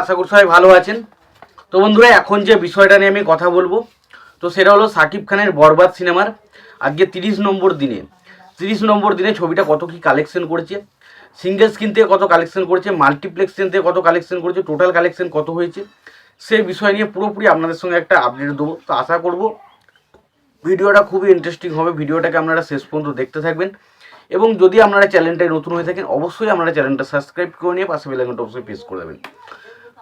আশা করি সবাই ভালো আছেন। তো বন্ধুরা, এখন যে বিষয়টা নিয়ে আমি কথা বলব, তো সেটা হলো সাকিব খানের বরবাদ সিনেমার আজকে তিরিশ নম্বর দিনে। তিরিশ নম্বর দিনে ছবিটা কত কি কালেকশন করেছে সিঙ্গেল স্ক্রিন থেকে কত কালেকশন করেছে মাল্টিপ্লেক্স স্ক্রিন থেকে কত কালেকশন করেছে টোটাল কালেকশন কত হয়েছে সেই বিষয় নিয়ে পুরোপুরি আপনাদের সঙ্গে একটা আপডেট দেবো। তো আশা করব, ভিডিওটা খুবই ইন্টারেস্টিং হবে। ভিডিওটাকে আপনারা শেষ পর্যন্ত দেখতে থাকবেন। এবং যদি আপনারা চ্যানেলটায় নতুন হয়ে থাকেন, অবশ্যই আপনারা চ্যানেলটা সাবস্ক্রাইব করে নিয়ে পাশে বেলাইকনটা অবশ্যই প্রেস করে দেবেন।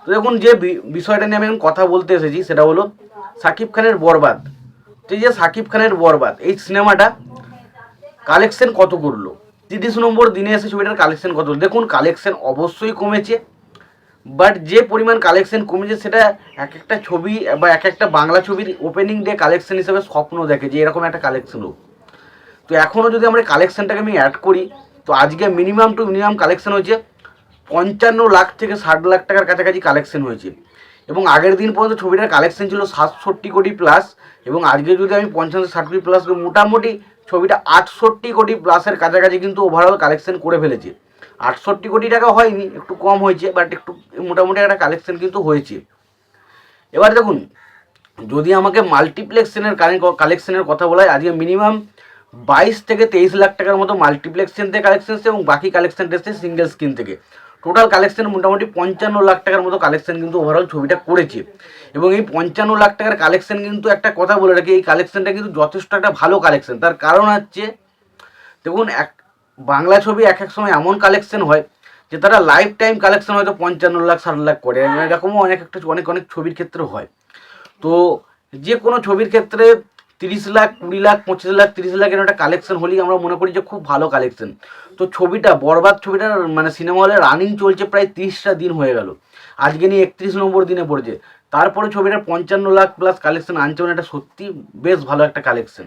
তো দেখুন, যে বিষয়টা নিয়ে আমি এখন কথা বলতে এসেছি, সেটা হলো সাকিব খানের বরবাদ। তো যে সাকিব খানের বরবাদ। এই সিনেমাটা কালেকশন কত করল? তিরিশ নম্বর দিনে এসে ছবিটার কালেকশন কত দেখুন, কালেকশন অবশ্যই কমেছে বাট যে পরিমাণ কালেকশন কমেছে, সেটা এক একটা ছবি বা এক একটা বাংলা ছবির ওপেনিং ডে কালেকশন হিসেবে স্বপ্ন দেখে যে এরকম একটা কালেকশন হোক। তো এখনও যদি আমরা কালেকশানটাকে আমি অ্যাড করি, তো আজকে মিনিমাম টু মিনিমাম কালেকশন হয়েছে পঞ্চান্ন লাখ থেকে ষাট লাখ টাকার কাছাকাছি কালেকশান হয়েছে। এবং আগের দিন পর্যন্ত ছবিটার কালেকশান ছিল সাতষট্টি কোটি প্লাস এবং আজকে যদি আমি পঞ্চান্ন ষাট কোটি প্লাস মোটামুটি ছবিটা আটষট্টি কোটি প্লাসের কাছাকাছি কিন্তু ওভারঅল কালেকশন করে ফেলেছে। আটষট্টি কোটি টাকা হয়নি, একটু কম হয়েছে বাট একটু মোটামুটি একটা কালেকশান কিন্তু হয়েছে। এবার দেখুন, যদি আমাকে মাল্টিপ্লেক্সেনের কালেকশনের কথা বলা হয়, আজকে মিনিমাম বাইশ থেকে তেইশ লাখ টাকার মতো মাল্টিপ্লেক্সেন থেকে কালেকশন এবং বাকি কালেকশন এসছে সিঙ্গেল স্ক্রিন থেকে। টোটাল কালেকশন মোটামুটি পঞ্চান্ন লাখ টাকার মতো কালেকশন কিন্তু ওভারঅল ছবিটা করেছে। এবং এই পঞ্চান্ন লাখ টাকার কালেকশন কিন্তু একটা কথা বলে রাখি, এই কালেকশনটা কিন্তু যথেষ্ট একটা ভালো কালেকশন তার কারণ হচ্ছে, দেখুন, এক, বাংলা ছবি এক এক সময় এমন কালেকশন হয় যে তারা লাইফ টাইম কালেকশন হয়তো পঞ্চান্ন লাখ, ষাট লাখ করে। এরকমও অনেক একটা, অনেক অনেক ছবির ক্ষেত্রে হয়। তো যে কোনো ছবির ক্ষেত্রে তিরিশ লাখ, কুড়ি লাখ, পঁচিশ লাখ, তিরিশ লাখের একটা কালেকশন হলেই আমরা মনে করি যে খুব ভালো কালেকশন তো ছবিটা, বরবাদ ছবিটার মানে সিনেমা হলে রানিং চলছে প্রায় তিরিশটা দিন হয়ে গেল। আজকে নিয়ে একত্রিশ নম্বর দিনে পড়ছে। তারপরে ছবিটা পঞ্চান্ন লাখ প্লাস কালেকশন আনছে মানে এটা সত্যি বেশ ভালো একটা কালেকশন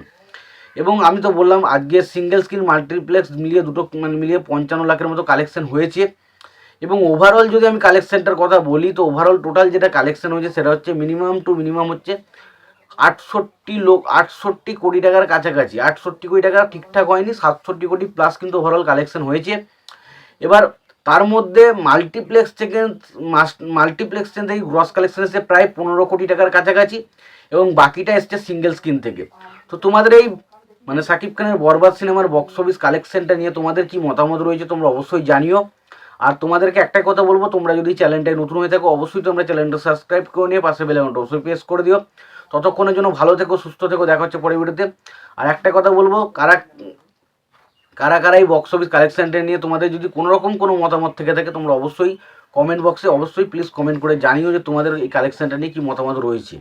এবং আমি তো বললাম, আজকে সিঙ্গেল স্ক্রিন মাল্টিপ্লেক্স মিলিয়ে দুটো মানে মিলিয়ে পঞ্চান্ন লাখের মতো কালেকশন হয়েছে। এবং ওভারঅল যদি আমি কালেকশনটার কথা বলি, তো ওভারঅল টোটাল যেটা কালেকশন হয়েছে সেটা হচ্ছে মিনিমাম টু মিনিমাম হচ্ছে আটষট্টি লোক, আটষট্টি কোটি টাকার কাছাকাছি, আটষট্টি কোটি টাকা ঠিকঠাক হয়নি, সাতষট্টি কোটি প্লাস কিন্তু ওভারঅল কালেকশন হয়েছে। এবার তার মধ্যে মাল্টিপ্লেক্স থেকে মাল্টিপ্লেক্স থেকে গ্রস কালেকশন এসেছে প্রায় পনেরো কোটি টাকার কাছাকাছি এবং বাকিটা এসছে সিঙ্গেল স্ক্রিন থেকে। তো তোমাদের এই মানে সাকিব খানের বরবাদ সিনেমার বক্স অফিস কালেকশনটা নিয়ে তোমাদের কি মতামত রয়েছে তোমরা অবশ্যই জানিও। আর তোমাদেরকে একটাই কথা বলব, তোমরা যদি চ্যানেলটায় নতুন হয়ে থাকো, অবশ্যই তোমরা চ্যানেলটা সাবস্ক্রাইব করে নিয়ে পাশে বেলাইকনটা অবশ্যই প্রেস করে দিও। ততক্ষণের জন্য ভালো থেকো, সুস্থ থেকো, দেখা হচ্ছে পরের ভিডিওতে। আর একটা কথা বলব, কারা কারা কারা এই বক্স অফিস কালেকশানটা নিয়ে তোমাদের যদি কোনো রকম কোনো মতামত থেকে থাকে, তোমরা অবশ্যই কমেন্ট বক্সে অবশ্যই প্লিজ কমেন্ট করে জানিও যে তোমাদের এই কালেকশানটা নিয়ে কী মতামত রয়েছে।